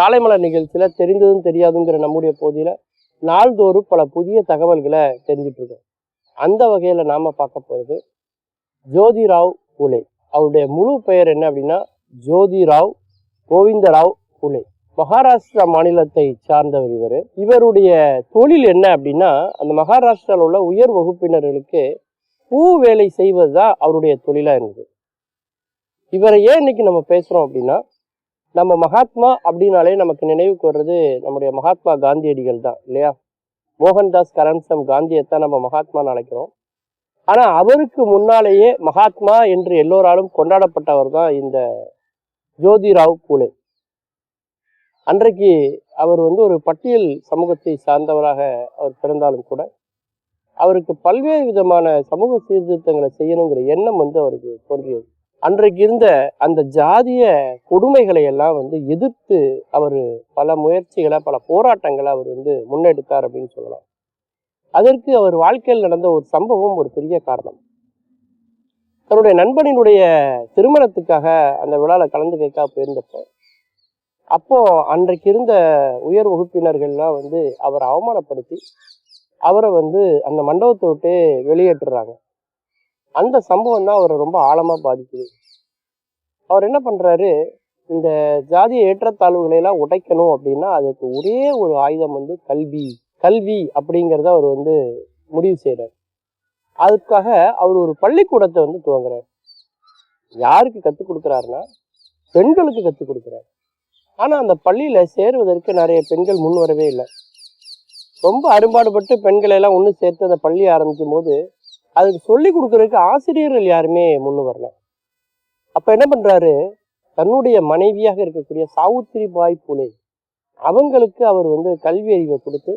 காலைமலர் நிகழ்ச்சியில் தெரிந்ததும் தெரியாதுங்கிற நம்முடைய பகுதியில நாள்தோறும் பல புதிய தகவல்களை தெரிஞ்சுட்டு இருக்கோம் அந்த வகையில நாம பார்க்க போகிறது ஜோதிராவ் உலே அவருடைய முழு பெயர் என்ன அப்படின்னா ஜோதிராவ் கோவிந்தராவ் உலே மகாராஷ்டிரா மாநிலத்தை சார்ந்தவர் இவர். இவருடைய தொழில் என்ன அப்படின்னா அந்த மகாராஷ்டிராவில் உள்ள உயர் வகுப்பினர்களுக்கு பூ வேலை செய்வது தான் அவருடைய தொழிலா இருந்தது. இவரை ஏன் இன்னைக்கு நம்ம பேசுறோம் அப்படின்னா நம்ம மகாத்மா அப்படின்னாலே நமக்கு நினைவுக்கு வர்றது நம்முடைய மகாத்மா காந்தியடிகள் தான் இல்லையா? மோகன்தாஸ் கரம்சம் காந்தியைத்தான் நம்ம மகாத்மான்னு அழைக்கிறோம். ஆனா அவருக்கு முன்னாலேயே மகாத்மா என்று எல்லோராலும் கொண்டாடப்பட்டவர் தான் இந்த ஜோதிராவ் பூலே. அன்றைக்கு அவர் வந்து ஒரு பட்டியல் சமூகத்தை சார்ந்தவராக அவர் பிறந்தாலும் கூட அவருக்கு பல்வேறு விதமான சமூக சீர்திருத்தங்களை செய்யணுங்கிற எண்ணம் வந்து அவருக்கு தோன்றியது. அன்றைக்கு இருந்த அந்த ஜாதிய கொடுமைகளை எல்லாம் வந்து எதிர்த்து அவர் பல முயற்சிகளை பல போராட்டங்களை அவர் வந்து முன்னெடுத்தார் அப்படின்னு சொல்லலாம். அதற்கு அவர் வாழ்க்கையில் நடந்த ஒரு சம்பவம் ஒரு பெரிய காரணம். தன்னுடைய நண்பனினுடைய திருமணத்துக்காக அந்த விழாவில் கலந்து கேட்க போயிருந்தப்ப அப்போ அன்றைக்கு இருந்த உயர் வகுப்பினர்கள்லாம் வந்து அவரை அவமானப்படுத்தி அவரை வந்து அந்த மண்டபத்தை விட்டு வெளியேற்றுறாங்க. அந்த சம்பவம் தான் அவரை ரொம்ப ஆழமாக பாதிக்குது. அவர் என்ன பண்ணுறாரு இந்த ஜாதிய ஏற்றத்தாழ்வுகளை எல்லாம் உடைக்கணும் அப்படின்னா அதுக்கு ஒரே ஒரு ஆயுதம் வந்து கல்வி. கல்வி அப்படிங்கிறத அவர் வந்து முடிவு செய்கிறார் அதுக்காக அவர் ஒரு பள்ளிக்கூடத்தை வந்து துவங்குறார். யாருக்கு கற்றுக் கொடுக்குறாருன்னா பெண்களுக்கு கற்றுக் கொடுக்குறாரு. ஆனால் அந்த பள்ளியில் சேருவதற்கு நிறைய பெண்கள் முன் வரவே இல்லை. ரொம்ப அரும்பாடுபட்டு பெண்களை எல்லாம் ஒன்று சேர்த்து அந்த பள்ளி ஆரம்பிக்கும் போது அதுக்கு சொல்லி கொடுக்கறதுக்கு ஆசிரியர்கள் யாருமே முன்னு வரல. அப்ப என்ன பண்றாரு? தன்னுடைய மனைவியாக இருக்கக்கூடிய சாவுத்திரி பாய் புலே அவங்களுக்கு அவர் வந்து கல்வி அறிவை கொடுத்து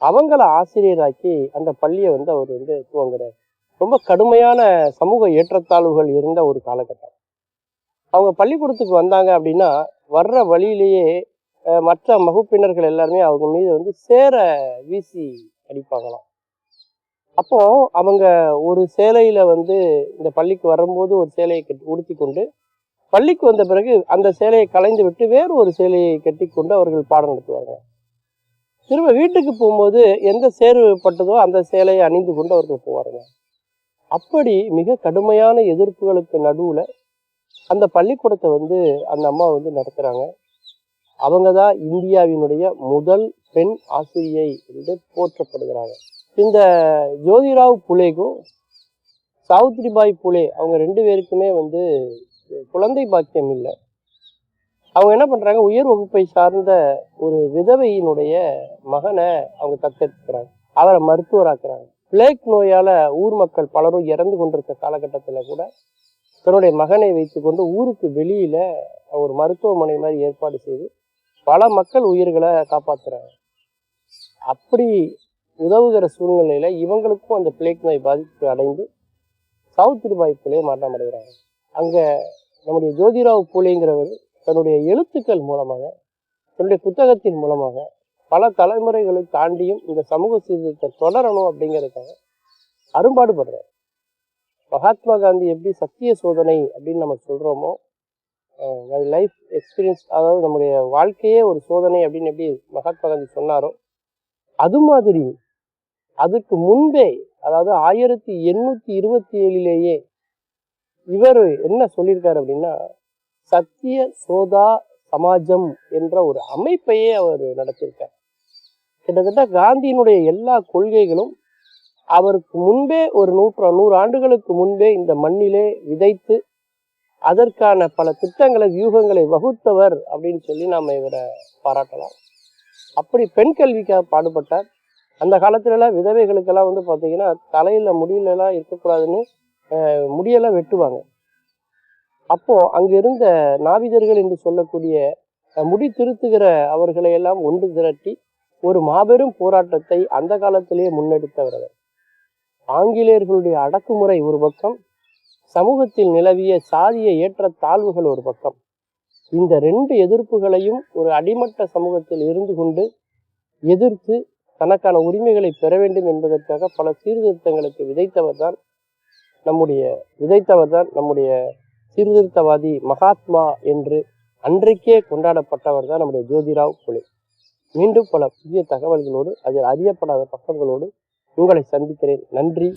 அவங்கள ஆசிரியராக்கி அந்த பள்ளியை வந்து அவர் வந்து துவங்குறார். ரொம்ப கடுமையான சமூக ஏற்றத்தாழ்வுகள் இருந்த ஒரு காலகட்டம். அவங்க பள்ளிக்கூடத்துக்கு வந்தாங்க அப்படின்னா வர்ற வழியிலேயே மற்ற வகுப்பினர்கள் எல்லாருமே அவங்க மீது வந்து சேர வீசி அடிப்பாங்களாம். அப்போ அவங்க ஒரு சேலையில வந்து இந்த பள்ளிக்கு வரும்போது ஒரு சேலையை கட்டி உடுத்தி கொண்டு பள்ளிக்கு வந்த பிறகு அந்த சேலையை கலைந்து விட்டு வேறு ஒரு சேலையை கட்டி கொண்டு அவர்கள் பாடம் நடத்துவாங்க. திரும்ப வீட்டுக்கு போகும்போது எந்த சேர்வுப்பட்டதோ அந்த சேலையை அணிந்து கொண்டு அவர்கள் போவாருங்க அப்படி மிக கடுமையான எதிர்ப்புகளுக்கு நடுவில் அந்த பள்ளிக்கூடத்தை வந்து அந்த அம்மா வந்து நடத்துகிறாங்க அவங்க தான் இந்தியாவினுடைய முதல் பெண் ஆசிரியை என்று போற்றப்படுகிறாங்க. இந்த ஜோதிராவ் புலேக்கும் சாவித்ரிபாய் புலே அவங்க ரெண்டு பேருக்குமே வந்து குழந்தை பாக்கியம் இல்லை. அவங்க என்ன பண்ணுறாங்க உயர் வகுப்பை சார்ந்த ஒரு விதவையினுடைய மகனை அவங்க தத்தெடுக்கிறாங்க. அவரை மருத்துவராக்குறாங்க. பிளேக் நோயால் ஊர் மக்கள் பலரும் இறந்து கொண்டிருக்க காலகட்டத்தில் கூட தன்னுடைய மகனை வைத்துக்கொண்டு ஊருக்கு வெளியில் ஒரு மருத்துவமனை மாதிரி ஏற்பாடு செய்து பல மக்கள் உயிர்களை காப்பாற்றுறாங்க அப்படி உதவுகிற சூழ்நிலையில இவங்களுக்கும் அந்த பிளேக் நோய் பாதிப்பு அடைந்து சவுத் பாதிப்பிலே மாற்றம் அடைகிறாங்க. அங்க நம்முடைய ஜோதிராவ் பூலேங்கிறவர் தன்னுடைய எழுத்துக்கள் மூலமாக தன்னுடைய புத்தகத்தின் மூலமாக பல தலைமுறைகளை தாண்டியும் இந்த சமூக சீர்திருத்தம் தொடரணும் அப்படிங்கிறதுக்காக அரும்பாடுபடுறார். மகாத்மா காந்தி எப்படி சத்திய சோதனை அப்படின்னு நம்ம சொல்றோமோ லைஃப் எக்ஸ்பீரியன்ஸ் அதாவது நம்முடைய வாழ்க்கையே ஒரு சோதனை அப்படின்னு எப்படி மகாத்மா காந்தி சொன்னாரோ அது மாதிரி அதுக்கு முன்பே அதாவது ஆயிரத்தி எண்ணூத்தி இருபத்தி ஏழிலேயே இவர் என்ன சொல்லியிருக்காரு அப்படின்னா சத்திய சோதா சமாஜம் என்ற ஒரு அமைப்பையே அவர் நடத்தியிருக்கார். கிட்டத்தட்ட காந்தியினுடைய எல்லா கொள்கைகளும் அவருக்கு முன்பே ஒரு நூற்று நூறு ஆண்டுகளுக்கு முன்பே இந்த மண்ணிலே விதைத்து அதற்கான பல திட்டங்களை வியூகங்களை வகுத்தவர் அப்படின்னு சொல்லி நாம் இவரை பாராட்டலாம். அப்படி பெண் கல்விக்காக பாடுபட்டார். அந்த காலத்துலலாம் விதவைகளுக்கெல்லாம் வந்து பார்த்தீங்கன்னா தலையில் முடியலெல்லாம் இருக்கக்கூடாதுன்னு முடியெல்லாம் வெட்டுவாங்க. அப்போ அங்கே இருந்த நாவிதர்கள் என்று சொல்லக்கூடிய முடி திருத்துகிற அவர்களை எல்லாம் ஒன்று திரட்டி ஒரு மாபெரும் போராட்டத்தை அந்த காலத்திலேயே முன்னெடுத்தவர்கள் ஆங்கிலேயர்களுடைய அடக்குமுறை ஒரு பக்கம் சமூகத்தில் நிலவிய சாதிய ஏற்ற தாழ்வுகள் ஒரு பக்கம். இந்த ரெண்டு எதிர்ப்புகளையும் ஒரு அடிமட்ட சமூகத்தில் இருந்து கொண்டு எதிர்த்து தனக்கான உரிமைகளை பெற வேண்டும் என்பதற்காக பல சீர்திருத்தங்களுக்கு விதைத்தவர் தான் நம்முடைய விதைத்தவர் தான் நம்முடைய சீர்திருத்தவாதி மகாத்மா என்று அன்றைக்கே கொண்டாடப்பட்டவர் தான் நம்முடைய ஜோதிராவ் புலே. மீண்டும் பல புதிய தகவல்களோடு அதில் அறியப்படாத பக்கங்களோடு உங்களை சந்திக்கிறேன். நன்றி.